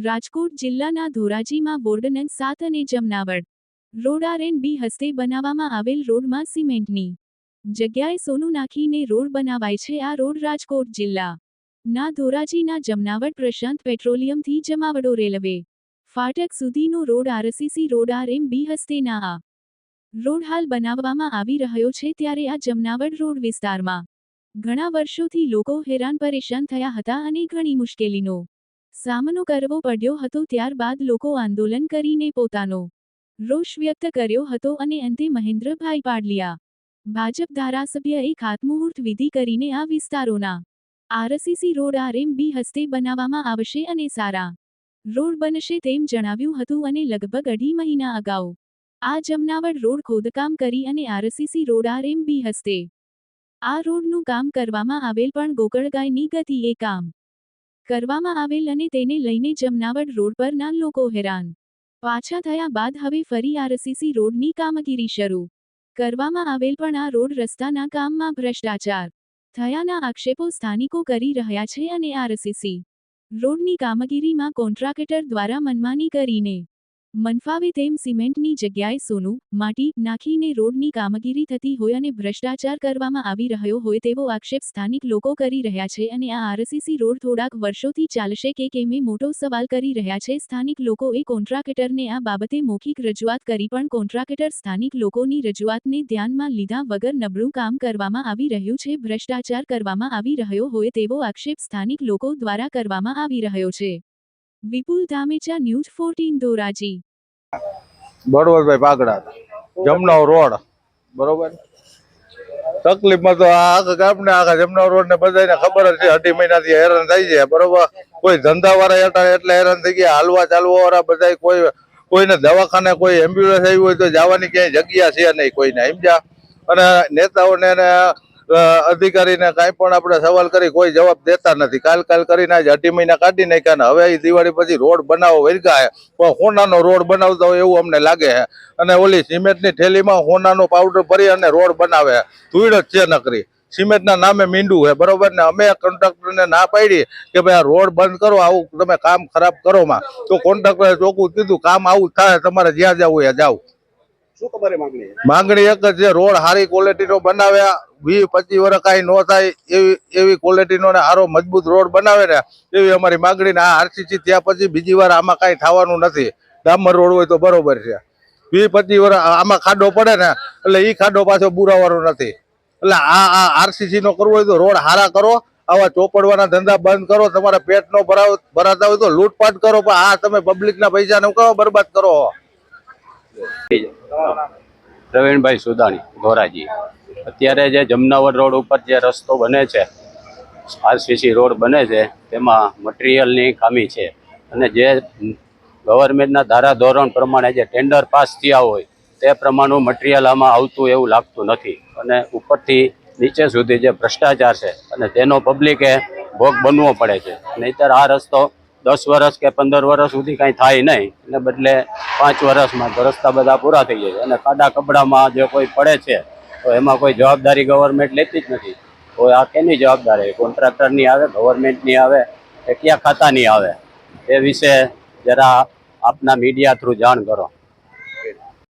રાજકોટ જિલ્લાના ધોરાજીમાં બોર્ડનન્સ સાત અને Jamnavad road R and B હસ્તે બનાવવામાં આવેલ રોડમાં સિમેન્ટની જગ્યાએ સોનું નાખીને રોડ બનાવાય છે આ રોડ રાજકોટ જિલ્લા ના ધોરાજીના જમનાવડ પ્રશાંત પેટ્રોલિયમથી જમાવડો રેલવે ફાટક સુધીનો road RCC road R M B હસ્તેના આ રોડ હાલ બનાવવામાં આવી રહ્યો છે ત્યારે આ જમનાવડ રોડ વિસ્તારમાં ઘણા વર્ષોથી લોકો હેરાન પરેશાન થયા હતા અને ઘણી મુશ્કેલીનો સામનો કરવો પડ્યો હતો ત્યારબાદ લોકો આંદોલન કરીને પોતાનો રોષ વ્યક્ત કર્યો હતો અને અંતે મહેન્દ્રભાઈ પાડલિયા ભાજપ ધારાસભ્યએ ખાતમુહૂર્ત વિધિ કરીને આ વિસ્તારોના આરસીસી રોડ આરએમબી હસ્તે બનાવવામાં આવશે અને સારા રોડ બનશે તેમ જણાવ્યું હતું અને લગભગ અઢી મહિના અગાઉ આ જમનાવડ રોડ ખોદકામ કરી અને આરસીસી રોડ આરએમબી હસ્તે આ રોડનું કામ કરવામાં આવેલ પણ ગોકળગાયની ગતિએ કામ કરવામાં આવેલ અને તેને લઈને જમનાવડ રોડ પરના લોકો હેરાન. પાછા થયા બાદ હવે ફરી આરસીસી રોડની કામગીરી શરૂ. કરવામાં આવેલ પણ આ રોડ રસ્તાના કામમાં ભ્રષ્ટાચાર. થયાના આક્ષેપો સ્થાનિકો કરી રહ્યા છે અને આરસીસી. રોડની કામગીરીમાં કોન્ટ્રાક્ટર દ્વારા મનમાની કરીને મનફાવે તેમ સિમેન્ટની જગ્યાએ સોનું, માટી, નાખીને રોડની કામગીરી થતી હોય અને ભ્રષ્ટાચાર કરવામાં આવી રહ્યો હોય તેવો આક્ષેપ સ્થાનિક લોકો કરી રહ્યા છે અને આ આરસીસી રોડ થોડાક વર્ષોથી ચાલશે કે કેમ એ મોટો સવાલ કરી રહ્યા છે. સ્થાનિક લોકોએ કોન્ટ્રાક્ટરને આ બાબતે મૌખિક રજૂઆત કરી પણ કોન્ટ્રાક્ટર સ્થાનિક લોકોની રજૂઆતને ધ્યાનમાં લીધા વગર નબળું કામ કરવામાં આવી રહ્યું છે. ભ્રષ્ટાચાર કરવામાં આવી રહ્યો હોય તેવો આક્ષેપ સ્થાનિક લોકો દ્વારા કરવામાં આવી રહ્યો છે. Vipul Dhamecha news fourteen Dhoraji. Balwantbhai પાકડા જમનાવ road, બરોબર? તકલીફમાં તો આખા ગામને આખા જમનાવ રોડ ને બધાને ખબર જ છે, અઢી મહિનાથી હેરાન થઈ છે, બરોબર? કોઈ ધંધા વાળા હતા એટલે હેરાન થઈ ગયા, હાલવા ચાલવા વાળા બધા કોઈ, કોઈને દવાખાને કોઈ એમ્બ્યુલન્સ આવી હોય તો જવાની ક્યાંય જગ્યા છે નહીં કોઈને, સમજ્યા? અને નેતાઓને અધિકારીને કાંઈ પણ આપણે સવાલ કરી કોઈ જવાબ દેતા નથી. કાલ કાલ કરીને આજે અઢી મહિના કાઢી નાખ્યા ને હવે દિવાળી પછી રોડ બનાવો વર્ગા પણ હોનાનો રોડ બનાવતા હોય એવું અમને લાગે છે અને ઓલી સિમેન્ટની થેલીમાં હોનાનો પાવડર ભરી અને રોડ બનાવે. ધૂળ જ છે નકરી. સિમેન્ટના નામે મીંડું છે બરોબર? ને અમે કોન્ટ્રાક્ટરને ના પાડી કે ભાઈ આ રોડ બંધ કરો, આવું તમે કામ ખરાબ કરો માં. તો કોન્ટ્રાક્ટરે ચોખ્ખું કીધું, કામ આવું થાય, તમારે જ્યાં જવું એ જાવ શું તમારી માંગણી માંગણી એક જ છે, રોડ સારી ક્વોલિટીનો બનાવ્યા, વીસ, પચીસ વર્ષ કાંઈ ન થાય, એવી એવી ક્વોલિટીનો ને સારો મજબૂત રોડ બનાવે ને, એવી અમારી માંગણી ને આ આરસીસી થયા પછી બીજી વાર આમાં કાંઈ થવાનું નથી. ડામર રોડ હોય તો બરોબર છે. વીસ, પચીસ વર્ષ આમાં ખાડો પડે ને, એટલે એ ખાડો પાછો બુરાવાનો નથી. એટલે આ આ આરસીસી નો કરવો હોય તો રોડ હારા કરો, આવા ચોપડવાના ધંધા બંધ કરો, તમારા પેટ નો ભરાવ ભરાતા હોય તો લૂંટપાટ કરો, પણ આ તમે પબ્લિક ના પૈસા નું કહો, બરબાદ કરો. પ્રવીણભાઈ સુદાણી, ધોરાજી. અત્યારે જે જમનાવર રોડ ઉપર જે રસ્તો બને છે, આરસીસી રોડ બને છે, તેમાં મટીરિયલની ખામી છે. અને જે ગવર્મેન્ટના ધારા ધોરણ પ્રમાણે જે ટેન્ડર પાસ થયા હોય, તે પ્રમાણનું મટીરિયલ આમાં આવતું એવું લાગતું નથી. અને ઉપરથી નીચે સુધી જે ભ્રષ્ટાચાર છે, અને તેનો પબ્લિકે ભોગ બનવો પડે છે. નહીતર આ રસ્તો દસ વર્ષ કે પંદર વર્ષ સુધી કાંઈ થાય નહીં. એટલે બદલે પાંચ વર્ષમાં રસ્તા બધા પૂરા થઈ જાય અને ખાડા કપડામાં જે કોઈ પડે છે, તો એમાં કોઈ જવાબદારી ગવર્મેન્ટ લેતી જ નથી. તો આ કેની જવાબદારી? કોન્ટ્રાક્ટરની આવે ગવર્મેન્ટની આવે, કે કયા ખાતાની આવે? એ વિશે જરા આપના મીડિયા થ્રુ જાણ કરો.